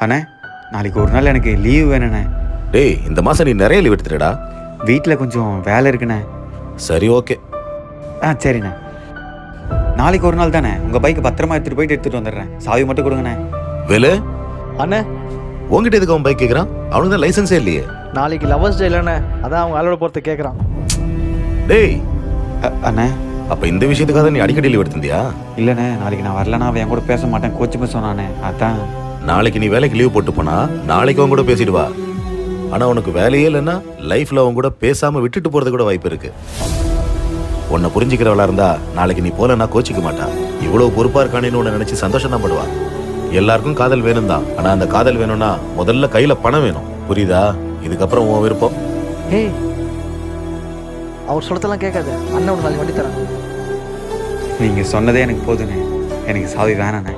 அண்ணே நாளைக்கு ஒரு நாள் எனக்கு லீவு வேணுண்ணே டேய் இந்த மாசம் நீ நிறைய லீவ் எடுத்துடா வீட்டில் கொஞ்சம் வேலை இருக்குண்ணே. சரி ஓகே. ஆ சரிண்ணே. நாளைக்கு ஒரு நாள் தானே உங்கள் பைக்கை பத்திரமா எடுத்துகிட்டு போயிட்டு எடுத்துகிட்டு வந்துடுறேன். சாவி மட்டும் கொடுங்கண்ணே. வேலு? அண்ணே. உங்ககிட்ட எதுக்கு அவன் பைக் கேட்குறான் அவனுக்கு தான் லைசன்ஸே இல்லையே. நாளைக்கு லவர்ஸ் டே இல்லைண்ணே. அதான் அவங்க ஆளோட போகிறத கேட்குறான் டேய். அ- அண்ணே. அப்ப இந்த விஷயத்துக்காக தான் நீ அடிக்கடி லீவ் எடுத்திருந்தியா? இல்லைண்ணே நாளைக்கு நான் வரலனா அவன் என் கூட பேச மாட்டேன். கோச்சுக்கு சொன்னானே. அதான். நாளைக்கு நீ வேலைக்கு லீவ் போட்டு போனா நாளைக்கு அவன் கூட பேசிட்டு வா. ஆனா உனக்கு வேலையே இல்லைன்னா லைஃப்ல அவன் கூட பேசாம விட்டுட்டு போறது கூட வாய்ப்பு இருக்கு. உன்னை புரிஞ்சுக்கிறவளா இருந்தா நாளைக்கு நீ போலன்னா கோச்சிக்க மாட்டான் இவ்வளவு பொறுப்பா இருக்கானேன்னு உன்னை நினைச்சு சந்தோஷம் தான் படுவா. எல்லாருக்கும் காதல் வேணும் தான் ஆனா அந்த காதல் வேணும்னா முதல்ல கையில பணம் வேணும். புரியுதா? இதுக்கப்புறம் உன் விருப்பம். ஏய் அவர் சொல்றதெல்லாம் கேட்காத. அண்ணன் நாளைக்கு வண்டி தரேன். நீங்கள் சொன்னதே எனக்கு போதுண்ணே எனக்கு சாவி வேணாண்ணே